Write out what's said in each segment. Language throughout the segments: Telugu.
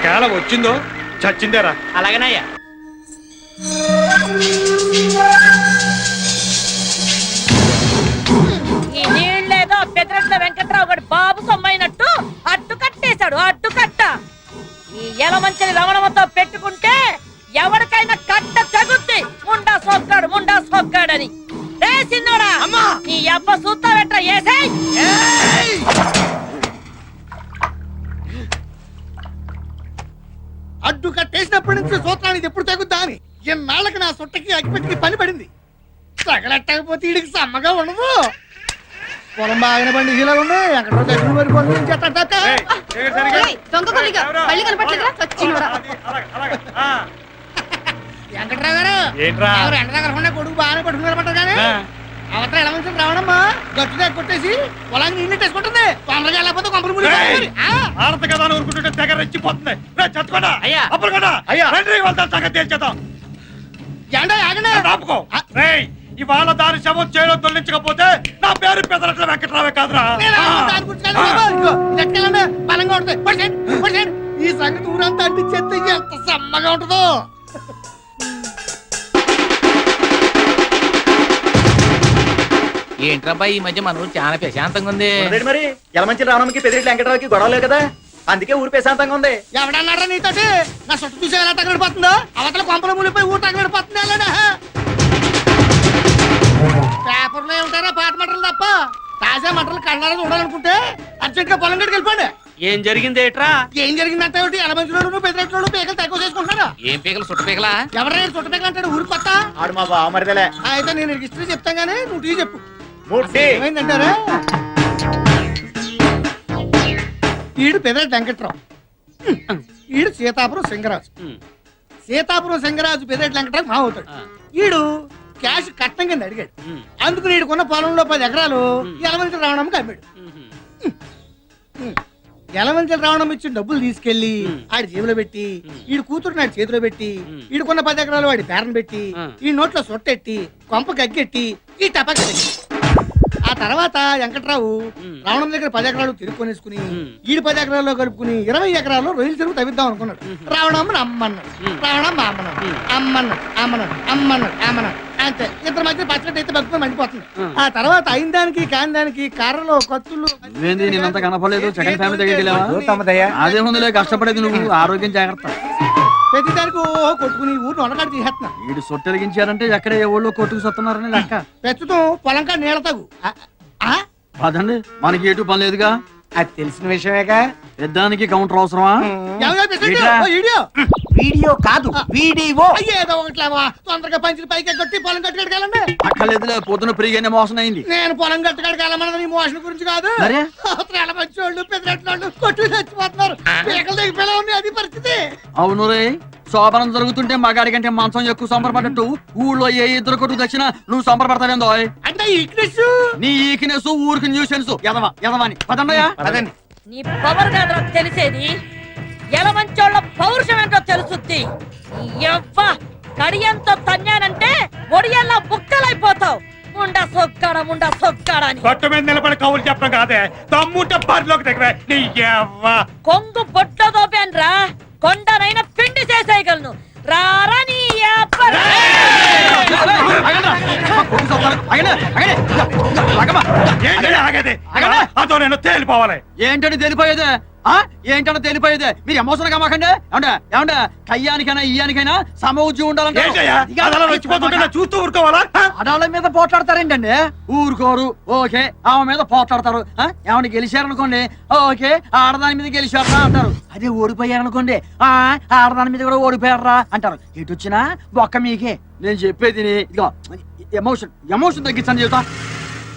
ఒకవేళ వచ్చిందో చచ్చిందేరా. అలాగనయ్యా. ఈ నీళ్ళేదో పెదరెట్ల వెంకట్రావు గడి బాబు సొమ్మైనట్టు అడ్డు కట్టేశాడు అడ్డు కట్ట. ఈ ఎలమంచలి రమణమతో పెట్టుకుంటే ఎవరికైనా కట్ట తగుద్ది. ముండా సోక్కాడు ముండా సోక్కాడని. రే సిన్నోడా అమ్మా! నీ అబ్బ సూత్తావెట్రా ఏసై కట్టేసినప్పటి నుంచి సూత్రానికి ఎప్పుడు తగ్గుద్దా అని? ఎన్నాళ్ళకి నా సుట్టకి అగ్గిపెట్టికి పని పడింది. తగలట్టకపోతే వీడికి సమ్మగా ఉండదు. పొలం బాగానే పండి ఇలా ఉంది. ఎక్కడో దగ్గర నుంచి అలాగే. ఆ, వెంకట్రావు గారు ఏంట్రా? ఎవరు ఎండ దగ్గర ఉన్న కొడుకు బాగానే పట్టుకున్నారన్నమాట కానీ? ఆ, అవతల ఎలా మంచి రావడమ్మా. గట్టు దగ్గర కొట్టేసి పొలాన్ని నీళ్ళు వేసుకుంటుంది తొందరగా వెళ్ళకపోతే కొంపలు ముడి ఆడత కదా అని ఊరుకుంటుంటే తెగ రెచ్చిపోతుంది. చచ్చుకోడా అయ్యా. అప్పుడు కదా. అయ్యా. రండి వాళ్ళ సంగతి తేల్చేద్దాం. ఎండ ఆగండి. ఆపుకో. రేయ్ ఇవాళ దాని శవం చేయడం తొలగించకపోతే నా పేరు పెదరట్ల వెంకట్రావే కాదురా. బలంగా పడిచేయండి. ఈ సంగతి ఊరంతా అంటించేస్తే ఎంత సమ్మగా ఉంటుందో. ఏంట్రబ్బా ఈ మధ్య మన ఊరు చాలా ప్రశాంతంగా ఉంది. మరి? యలమంచి రావణంకి పెదిరెడ్డి వెంకటరావుకి గొడవ లేదు కదా? అందుకే ఊరు ప్రశాంతంగా ఉంది. ఎవడన్నారా నీతోటి? నా చుట్టూ చూసి ఎలా తగలడిపోతుందో? అవతల కొంపల మునిపోయి ఊరు తగలడిపోతుంది పేపర్లో ఏముంటారా పాత మంటలు తప్ప తాజా మంటలు కళ్ళారా చూడాలనుకుంటే అర్జెంట్గా పొలం గడికి వెళ్ళిపోండి. ఏం జరిగింది ఏట్రా? ఏం జరిగిందంటే ఒకటి ఎలమంచులోను పెద్దరెట్లోను పీకలు తక్కువ చేసుకుంటారా ఏం పీకలు? సుట్ట పీకలా? ఎవరైనా చుట్ట పీకలు అంటాడు ఊరు కొత్త? ఆడు మా బావ మరిదలే. అయితే నేను హిస్టరీ చెప్తాను కానీ నువ్వు టీ చెప్పు. ఏమైందంటారా? ఈడు పెదరెడ్డి వెంకట్రావు. ఈడు సీతాపురం సింగరాజు. సీతాపురం సింగరాజు పెదరెడ్డి వెంకట్రావు మా అవుతాడు. ఈడు క్యాష్ కట్నం కింద అడిగాడు. అందుకు ఈడుకున్న పొలంలో పది ఎకరాలు ఎలమంచి రావణంకి అమ్మాడు. ఎలమంచి రావణం ఇచ్చిన డబ్బులు తీసుకెళ్ళి ఆడి జేబులో పెట్టి ఈడు కూతురు నాడు చేతిలో పెట్టి ఈడుకున్న పది ఎకరాలు వాడి పేరను పెట్టి ఈ నోట్లో సొట్టెట్టి కొంప గగ్గెట్టి ఈ టపాకి పెట్టి ఆ తర్వాత వెంకట్రావు రావణం దగ్గర పది ఎకరాలు తిరుక్కొనేసుకుని ఈడు పది ఎకరాల్లో కలుపుకుని ఇరవై ఎకరాల్లో రొయ్యలు చెరువు తవ్విద్దాం అనుకున్నాడు. రావణమ్మ అమ్మన్నాడు రావణమ్మ అమ్మన్నాడు అమ్మన్నాడు అమ్మన్నాడు అమ్మన్నాడు అమ్మన్నాడు అంతే. ఇద్దరు మధ్య పచ్చడి అయితే బతుకుని మండిపోతుంది. ఆ తర్వాత అయిన దానికి కాని దానికి కర్రలు నిన్నంత కనపడలేదు సెకండ్ ఫ్యామిలీ దగ్గరికి అదే ముందులే కష్టపడేది నువ్వు ఆరోగ్యం జాగ్రత్త. ప్రతి దానికి ఓ కొట్టుకుని ఊరిని వండకాడు తీసేస్తున్నా. వీడు సొట్టెలిగించారంటే ఎక్కడ ఏ ఊళ్ళో కొట్టుకు సత్తున్నారని లెక్క. ప్రస్తుతం పొలం కాడ నీళ్ళ తగు? పదండి మనకి ఎటు పని లేదుగా? అది తెలిసిన విషయమేగా. పెద్దానికి కౌంటర్ అవసరమా? వీడియో కాదు వీడియో. అయ్యేదో ఒకట్లేవా తొందరగా పంచిన పైకి కొట్టి పొలం కట్టుకెళ్ళండి అక్కర్లేదులే పొద్దున ఫ్రీగానే మోసం అయింది. నేను పొలం కట్టుకెళ్ళమన్నది నీ మోషన్ గురించి కాదు? అవతల మంచోళ్ళు పెద్దరెట్లోళ్ళు కొట్టు చచ్చిపోతున్నారు. పీకలు దిగిపోయేలా ఉంది అది పరిస్థితి. అవును రే శోభనం జరుగుతుంటే మగాడి కంటే మంచం ఎక్కువ సంబరపడ్డట్టు ఊళ్ళో ఏ ఇద్దరు కొట్టు దక్షిణ నువ్వు సంబరపడతావేందో? అంటే ఈక్నెస్ నీ ఈకినెస్ ఊరికి న్యూసెన్స్. ఎదవా ఎదవాని పదండయా పదండి. నీ పవర్ తెలిసేది ఎలమంచోళ్ళ పౌరుషం ఏంటో తెలుసుద్ది. ఎవ్వ కడియంతో తన్నానంటే ఒడియల్లా బుక్కలైపోతావు. ముండా సొక్కాడ ముండా సొక్కాడ అని. గట్టు మీద నిలబడి కవులు చెప్పడం కాదే. తమ్ముంటే బరిలోకి దగ్గర. నీ. కొంగు బొట్లో దోపాన్రా కొండనైనా పిండి చేసేయగలను. రారా నీ అబ్బ రా. ఏంటి ఆగేది అదో నేను తేలిపోవాలి. ఏంటని తెలిపోయేదే? మీరు ఎమోషన్ కామాకండి ఏమంటే ఏమంటే కయ్యానికైనా ఇయ్యానికైనా ఉండాలంటే చూస్తూ ఊరుకోవాలా? ఆడాళ్ళ మీద పోట్లాడతారేంటండి? ఊరుకోరు. ఓకే. ఆమె మీద పోట్లాడతారు. ఆ? ఏమన్నా గెలిచారనుకోండి? ఓకే. ఆడదాని మీద గెలిచారా అంటారు. అదే ఓడిపోయారనుకోండి. ఆ? ఆడదాని మీద కూడా ఓడిపోయారా అంటారు. ఎటు వచ్చినా ఒక్క మీకే. నేను చెప్పేది ఇదిగో. ఎమోషన్ ఎమోషన్ తగ్గించండి చెబుతా.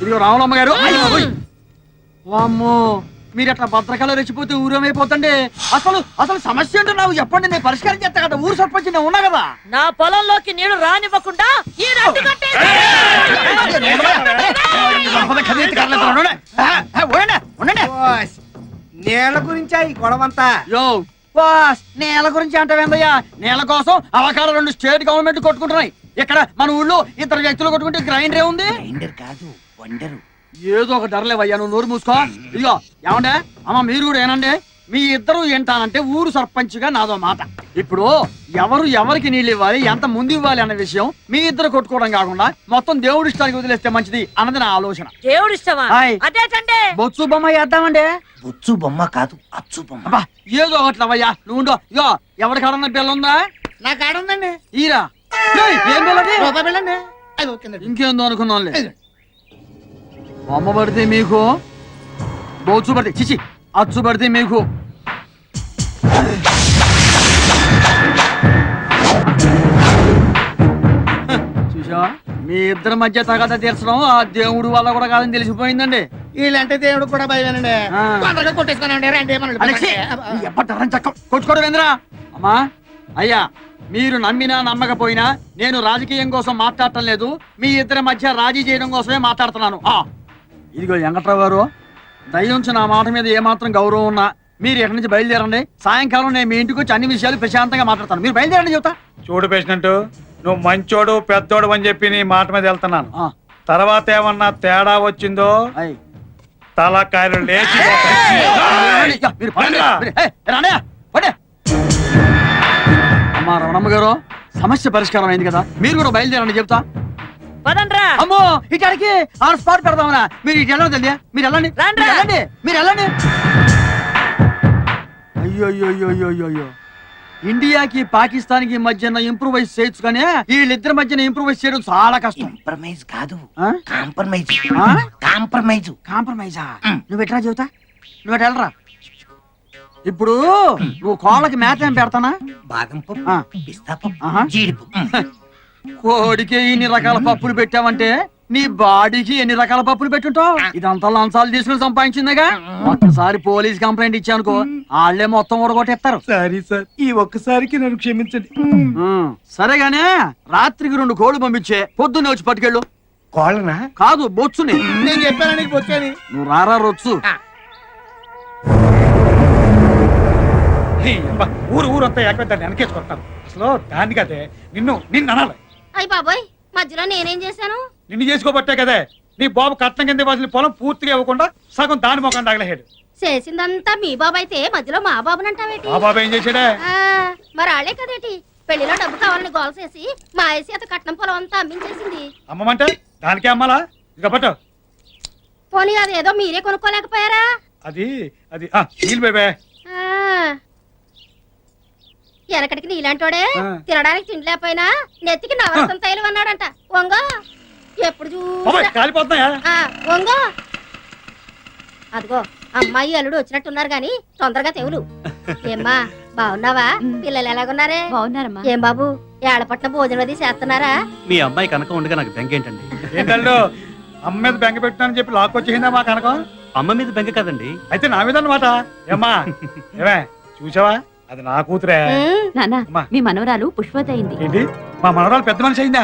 ఇదిగో రామలమ్మ గారు. వామ్మో. మీరు అట్లా భద్రకాలు రెచ్చిపోతే ఊరేమైపోతండి అసలు అసలు సమస్య ఏంటో నాకు చెప్పండి నేను పరిష్కారం చేస్తా కదా? ఊరు సర్పంచ్ నేను ఉన్నా కదా? నా పొలంలోకి నీళ్ళు రానివ్వకుండా ఈ నేల గురించా ఈ గొడవంతా? యో. నేల గురించి అంటావేందయ్యా నేల కోసం అవకాశం రెండు స్టేట్ గవర్నమెంట్ కొట్టుకుంటున్నాయి. ఇక్కడ మన ఊళ్ళో ఇద్దరు వ్యక్తులు కొట్టుకుంటే గ్రైండర్ ఏ ఉంది? గ్రైండర్ కాదు వండరు. ఏదో ఒక ధరలేవయ్యా నువ్వు నోరు మూసుకో. ఇదిగో ఏమండే? అమ్మ మీరు కూడా ఏనండి? మీ ఇద్దరు ఏంటానంటే ఊరు సర్పంచ్గా నాదో మాట. ఇప్పుడు ఎవరు ఎవరికి నీళ్ళు ఇవ్వాలి ఎంత ముందు ఇవ్వాలి అన్న విషయం మీ ఇద్దరు కొట్టుకోవడం కాకుండా మొత్తం దేవుడి ఇష్టానికి వదిలేస్తే మంచిది అన్నది నా ఆలోచన. దేవుడు ఇష్టమా? హాయ్. అదేటండి బొత్సు బొమ్మ వేద్దామండి బొచ్చు బొమ్మ కాదు అచ్చు బొమ్మ. అబ్బా ఏదో ఒకట్లవయ్యా నువ్వు ఉండో. ఇగో ఎవరికాడన్న బిల్ల ఉందా? నా కాడ ఉందండి. ఈరా. ఇంకేందో అనుకున్నానులే బొమ్మ పడితే మీకు బొచ్చు పడితే చిచి అచ్చు పడితే మీకు. చూసావా? మీ ఇద్దరి మధ్య తగద తీర్చడం ఆ దేవుడు వల్ల కూడా కాదని తెలిసిపోయిందండి. వీళ్ళంటే దేవుడు కూడా భయమేనండి. తొందరగా కొట్టేసుకోనండి రండి కొట్టుకోవడం ఏందిరా అమ్మా అయ్యా మీరు నమ్మినా నమ్మకపోయినా నేను రాజకీయం కోసం మాట్లాడటం లేదు మీ ఇద్దరి మధ్య రాజీ చేయడం కోసమే మాట్లాడుతున్నాను. ఆ ఇదిగో వెంకట్రావు గారు దయించి నా మాట మీద ఏమాత్రం గౌరవం ఉన్నా మీరు ఎక్కడి నుంచి బయలుదేరండి? సాయంకాలం నేను మీ ఇంటికి వచ్చి అన్ని విషయాలు ప్రశాంతంగా మాట్లాడతాను. మీరు బయలుదేరండి చెబుతా. చూడు పేషెంట్ నువ్వు మంచోడు పెద్దోడు అని చెప్పి నీ మాట మీద వెళ్తున్నాను. ఆ, తర్వాత ఏమన్నా తేడా వచ్చిందో? అయ్. తలకాయలు లేచి మీరు పడండి. మీరు- ఏయ్, రానయ్య, పడే. రమణమ్మ గారు సమస్య పరిష్కారం అయింది కదా. మీరు కూడా బయలుదేరండి చెప్తా. పదండ్రా అమ్మో ఇక్కడికి ఆన్ స్పాట్ పెడదామనా? మీరు ఇటు వెళ్ళండి తల్లి మీరు వెళ్ళండి. రండి. మీరు వెళ్ళండి మీరు వెళ్ళండి. అయ్యో అయ్యో అయ్యో అయ్యో అయ్యో అయ్యో ఇండియాకి పాకిస్తాన్కి మధ్యన ఇంప్రూవైజ్ చేయొచ్చు కానీ వీళ్ళిద్దరి మధ్యన ఇంప్రూవైజ్ చేయడం చాలా కష్టం. కాంప్రమైజ్ కాదు. ఆ? కాంప్రమైజ్ ఆ? కాంప్రమైజ్ కాంప్రమైజా నువ్వు ఎట్లా చెబుతా? నువ్వు ఎట్లా వెళ్ళరా? ఇప్పుడు నువ్వు కోళ్ళకి మేత ఏం పెడతానా? బాదం. పప్పు పిస్తా ఆహా. పప్పు. జీడిపప్పు కోడికి ఇన్ని రకాల పప్పులు పెట్టావంటే నీ బాడీకి ఎన్ని రకాల పప్పులు పెట్టుంటావు? ఇదంతా లంచాలు తీసుకుని సంపాదించిందిగా? ఒక్కసారి పోలీస్ కంప్లైంట్ ఇచ్చానుకో వాళ్ళే మొత్తం ఊడగొట్టేస్తారు సారీ సార్ ఈ ఒక్కసారికి నన్ను క్షమించండి. సరేగానే రాత్రికి రెండు కోళ్ళు పంపించే పొద్దున్నే వచ్చి పట్టుకెళ్ళు. కోళ్ళనా? కాదు బొచ్చుని. నేను చెప్పాను నువ్వు రారా రొచ్చు. అబ్బా, ఊరు ఊరంతా ఏకమే దాన్ని వెనకేసుకొస్తాను అసలు దాన్ని కదే నిన్ను నిన్ను అనాలి. అయ్య బాబోయ్ మధ్యలో నేనేం చేశాను? నిన్ను చేసుకోబట్టే కదే. నీ బాబు కట్నం కింద ఇవ్వాల్సిన పొలం పూర్తిగా ఇవ్వకుండా సగం దాని మొఖం తగలహేడు. చేసిందంతా మీ బాబు అయితే మధ్యలో మా బాబునంటావేటి ఆ బాబు ఏం చేశాడే? ఆ, మరి ఆళ్ళే కదేటి? పెళ్ళిలో డబ్బు కావాలని గోల్ చేసి మా ఐసి అత కట్నం పొలం అంతా అమ్మించేసింది. అమ్మమంటే దానికే అమ్మాలా? ఇక పట్టు. పోనీ అది ఏదో మీరే కొనుక్కోలేకపోయారా? అది అది ఆ, నీళ్ళు బేబే ఆ. వెనకటికి నీలాంటోడే ఆ. తినడానికి తిండి లేకపోయినా నెత్తికి నవరసం తైలం అన్నాడంట. వంగో ఎప్పుడు వంగో. అదిగో అమ్మాయి అల్లుడు వచ్చినట్టున్నారు గాని తొందరగా తెవులు ఏమ్మా బాగున్నావా? పిల్లలు ఎలాగున్నారే? బాగున్నారమ్మా. ఏం బాబు ఏడపట్న భోజనం అది చేస్తున్నారా? మీ అమ్మాయి కనుక ఉండగా నాకు బెంగ ఏంటండి? అమ్మ మీద బెంగ పెట్టానని చెప్పి లాక్కొచ్చేసిందా మా కనకం? అమ్మ మీద బెంగ కదండి. అయితే నా మీద అనమాట ఏమ్మా ఏమే చూసావా? అది నా కూతురే. అమ్మా. మీ మనవరాలు పుష్పవతి అయింది ఏంటి? మా మనవరాలు పెద్ద మనిషి అయిందా?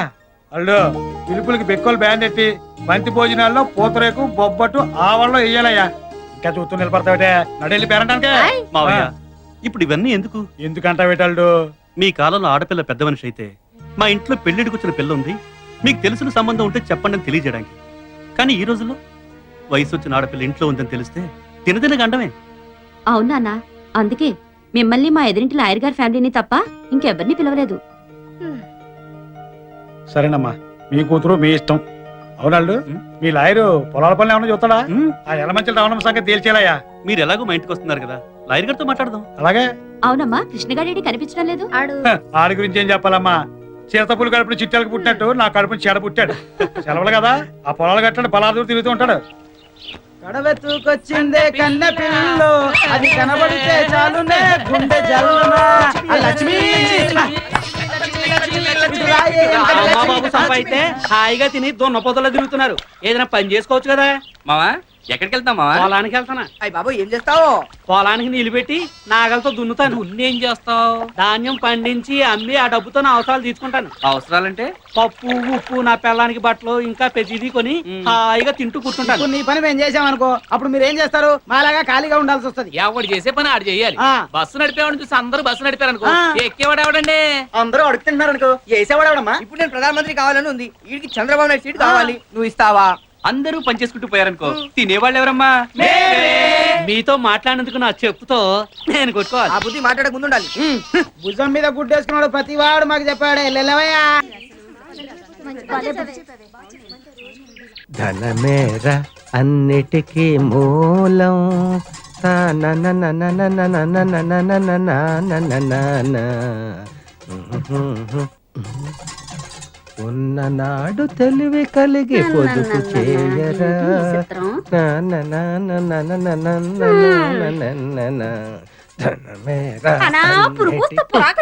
అల్లు పిలుపులకి బెక్కలు బ్యాండ్ ఎట్టి బంతి భోజనాల్లో పూతరేకు బొబ్బట్టు ఆవల్లో వేయాలయ్యా ఇంకా చూస్తూ నిలబడతావిటే? నడెళ్ళి పేరంటానికే. మావయ్య. ఇప్పుడు ఇవన్నీ ఎందుకు? ఎందుకంటావేటల్లు? మీ కాలంలో ఆడపిల్ల పెద్ద మనిషి అయితే మా ఇంట్లో పెళ్ళిడికి వచ్చిన పిల్ల ఉంది. మీకు తెలిసిన సంబంధం ఉంటే చెప్పండి అని తెలియజేయడానికి. కానీ ఈ రోజుల్లో వయసు వచ్చిన ఆడపిల్ల ఇంట్లో ఉందని తెలిస్తే తినదిన గండమే. అవునా నాన్న అందుకే మిమ్మల్ని మా ఎదురింటి లాయర్ గారి ఫ్యామిలీని తప్ప ఇంకెవరిని పిలవలేదు. సరేనమ్మా మీ కూతురు మీ ఇష్టం. అవునాళ్ళు. మీ లాయరు పొలాల పనులు ఏమైనా చూస్తాడా? ఆ ఎలమంచి రావడం సంగతి తేల్చేలాయా? మీరు ఎలాగో మా ఇంటికి వస్తున్నారు కదా లాయర్ గారితో మాట్లాడదాం. అలాగే. అవునమ్మా కృష్ణగాడేడి కనిపించడం లేదు. ఆడు. ఆడి గురించి ఏం చెప్పాలమ్మా? చిరతపులు కడుపున చిట్టాలకు పుట్టినట్టు నా కడుపుని చెడ పుట్టాడు. సెలవులు కదా ఆ పొలాలు కట్టండి పొలాలు తిరుగుతూ ఉంటాడు. కడవెత్తుకొచ్చిందే కన్న పిల్లు అది కనబడితే చాలునే గుండె జల్లునా. లక్ష్మి బాబు సంపాయితే హాయిగా తిని దొన్న పొదలో తిరుగుతున్నారు. ఏదైనా పని చేసుకోవచ్చు కదా? మావా ఎక్కడికి వెళ్తాం మావా? పొలానికి వెళ్తానా అయ్య బాబు ఏం చేస్తావు? పొలానికి నీళ్ళు పెట్టి నాగలతో దున్నుతాను. నువ్వేం చేస్తావు? ధాన్యం పండించి అమ్మి ఆ డబ్బుతో నా అవసరాలు తీసుకుంటాను అవసరాలంటే? పప్పు ఉప్పు నా పిల్లానికి బట్టలు ఇంకా ప్రతిదీ కొని హాయిగా తింటూ కూర్చుంటాను. నీ పని మేము చేసామనుకో అప్పుడు మీరు ఏం చేస్తారు? మాలాగా ఖాళీగా ఉండాల్సి వస్తది. ఎవడు చేసే పని ఆడు చేయాలి. ఆ. బస్సు నడిపేవాడిని చూసి అందరూ బస్సు నడిపారనుకో ఆ. ఎక్కేవాడు ఎవడండి? అందరూ అడుగుతున్నారు అనుకో వేసేవాడమ్మా ఇప్పుడు నేను ప్రధానమంత్రి కావాలని ఉంది. వీడికి చంద్రబాబు నాయుడు సీట్ కావాలి. నువ్వు ఇస్తావా? అందరూ పనిచేసుకుంటూ పోయారనుకో తినేవాళ్ళు ఎవరమ్మా మీతో మాట్లాడినందుకు నా చెప్పుతో నేను కొట్టుకోవాలి ఆ బుద్ధి మాట్లాడక ముందు ఉండాలి భుజం మీద గుడ్డేసుకున్నాడు ప్రతి వాడు మాకు చెప్పాడు వెళ్ళవయ్యా ధనమేర అన్నిటికీ మూలం ఉన్ననాడు తెలివి కలిగి పొదుపు చేయరా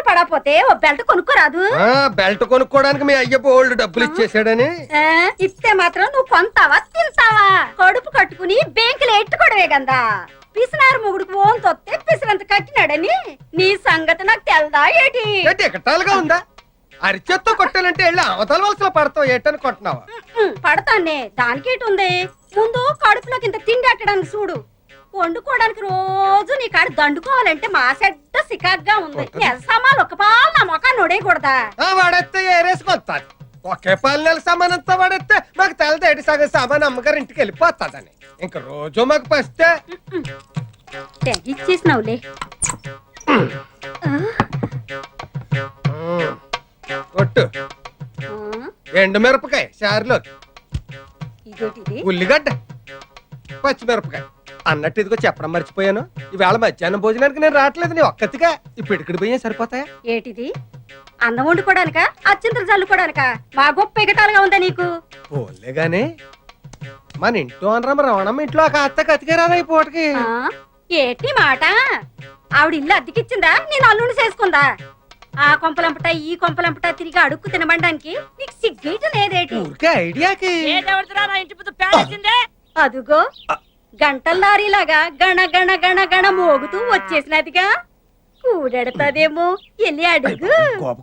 పడపోతే ఓ బెల్ట్ కొనుక్కోరాదు బెల్ట్ కొనుక్కోవడానికి మీ అయ్య బోల్డ్ డబ్బులు ఇచ్చేసాడని ఇస్తే మాత్రం నువ్వు కొంటావా తింటావా కడుపు కట్టుకుని బేంకులు ఎట్టుకోవడమే గందా పిసినారు మొగుడుకు ఓన్ తొత్తే పిసినంత కట్టినాడని నీ సంగతి నాకు తెల్దా ఏటి ఉందా అరిచేత్తో కొట్టాలంటే వెళ్ళి అవతల వలసలో పడతావు ఏటని కొట్టినావా ఉమ్, పడతానే దానికేటి ఉంది? ముందు కడుపులోకి ఇంత తిండి అట్టడానికి చూడు. వండుకోవడానికి రోజు నీ కాడ దండుకోవాలంటే మా సెడ్డ సికాగ్గా ఉంది. నెల సామాన్లు ఒక పాలు నా మొఖాన్ని నొడేయకూడదా ఆ వాడెత్తే ఏరేసుకొస్తాడు ఒకే పాలు నెల సామానంతా వాడెత్తే మాకు తెలదేటి సగం సామాన్ అమ్మగారు ఇంటికి వెళ్ళిపోతాడని ఇంక రోజు మాకు పస్తే. తెగిచ్చేసినావులే ఉమ్, కొట్టు ఎండు మిరపకాయ చారులో ఉల్లిగడ్డ. పచ్చిమిరపకాయ అన్నట్టు ఇదిగో చెప్పడం మర్చిపోయాను. ఈవేళ మధ్యాహ్నం భోజనానికి నేను రావట్లేదు నీ ఒక్కతిగా. ఈ పిడికిడి పోయే సరిపోతాయా? ఏటిది? అన్నం వండుకోవడానికా అచ్చింతలు చల్లుకోవడానికా మా గొప్ప ఎగటాలుగా ఉందా నీకు? పోలే గాని మన ఇంట్లో అనరమ్మ రవణమ్మ ఇంట్లో ఒక అత్త కతికేరాదా ఈ పూటకి. ఏటి మాట? ఆవిడ ఇల్లు అద్దెకిచ్చిందా? నేను అల్లుని చేసుకుందా? ఆ కొంపలంపట ఈ కొంపలంపట తిరిగి అడుక్కు తినబడడానికి నీకు సిగ్గేయటం లేదేటి. ఊరికే ఐడియాకి అదుగో గంటల లారీలాగా గణ గణ గణ గణ మోగుతూ వచ్చేసినదిగా. కూడెడతాదేమో ఎల్లి అడుగు. కోప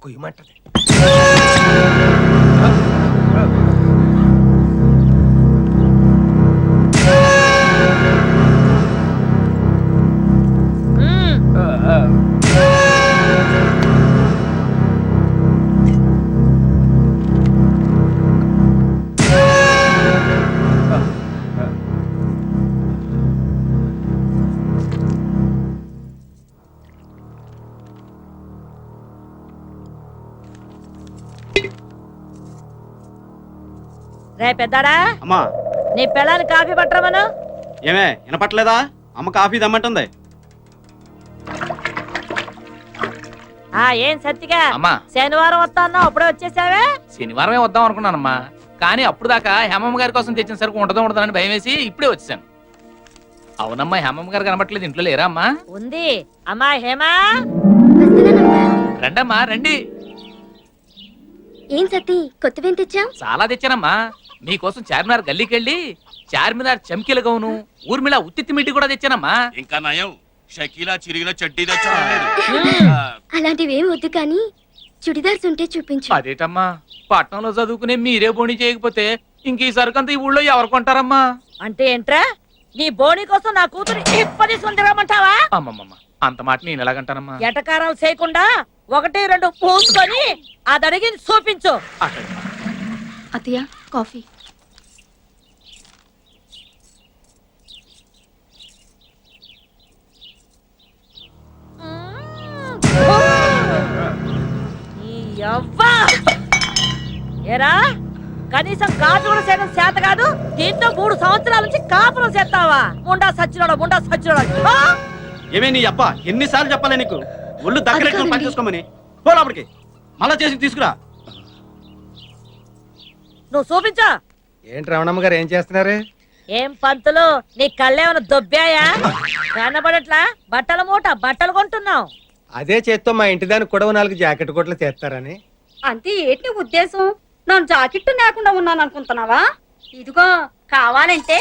రే పెద్దాడా? అమ్మా. నీ పిల్లని కాఫీ పట్టరమను? ఏమే వినపట్లేదా? అమ్మ కాఫీ దమ్మంటుంది ఆ ఏం సత్తిగా? అమ్మా. శనివారం వస్తా అన్నావు అప్పుడే వచ్చేసావే? శనివారమే వద్దాం అనుకున్నానమ్మా. కానీ అప్పుడు దాకా హేమమ్మ గారి కోసం తెచ్చిన సరుకు ఉండదో ఉండదని భయం వేసి ఇప్పుడే వచ్చాను అవునమ్మా హేమమ్మ గారు కనబట్లేదు ఇంట్లో లేరా అమ్మా? ఉంది. అమ్మా హేమా? రండమ్మా రండి. ఏం సతీ కొత్తవేం తెచ్చావు? చాలా తెచ్చానమ్మా. మీకోసం చార్మినార్ గల్లీకి వెళ్ళి చార్మినార్ చమ్కీల గౌను ఊర్మిళ ఉత్తిత్తి మిట్టి కూడా తెచ్చానమ్మా. ఇంకా నయం. షకీలా చిరిగిన చడ్డీ అలాంటివి వద్దు కానీ చుడిదార్స్ ఉంటే చూపించు. అదేటమ్మా పట్నంలో చదువుకునే మీరే బోణి చేయకపోతే ఇంక ఈ సరుకంతా ఈ ఊళ్ళో ఎవరు కొంటారమ్మా? అంటే ఏంట్రా? నీ బోని కోసం నా కూతురు ఇప్పటి సుందరమంటావా అమ్మమ్మమ్మ అంత మాట నేను ఎలాగంటానమ్మా? ఎటకారాలు చేయకుండా ఒకటి రెండు పూసుకొని అది అడిగి చూపించు అత్తయ్య కాఫీ. ఏరా? కనీసం కాపు కూడా చేయడం చేత కాదు దీంతో మూడు సంవత్సరాల నుంచి కాపురం చేస్తావా? ముండా సచ్చినోడా ముండా సచ్చినోడా? ఏమే నీ అబ్బా ఎన్నిసార్లు చెప్పాలి నీకు? ఒళ్ళు దగ్గర పని చేసుకోమని పో లోపలికి. మళ్ళా చేసి తీసుకురా. నువ్వు చూపించా. ఏంటి రవణమ్మ గారు ఏం చేస్తున్నారు? ఏం పంతులు నీ కళ్ళేమైనా దొబ్బాయా? కనబడట్లా? బట్టల మూట బట్టలు కొంటున్నావు. అదే చేత్తో మా ఇంటి దానికి కూడా నాలుగు జాకెట్ కోట్లు చేస్తారని అంతే ఏంటి ఉద్దేశం? నా జాకెట్ లేకుండా ఉన్నాను అనుకుంటున్నావా? ఇదిగో కావాలంటే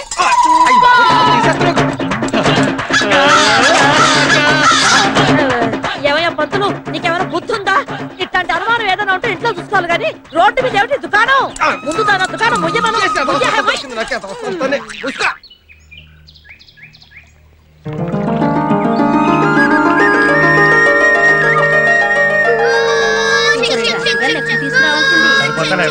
ఏమయ్యా పంతులు నీకేమైనా గుర్తుందా ఇట్లాంటి అనుమానం ఏదైనా ఉంటే ఇంట్లో చూసుకోవాలి కానీ రోడ్డు మీద ఏమిటి దుకాణం? ముందు దాని దుకాణం ముయ్యమను. ముయ్య, ఉస్తా. こっね。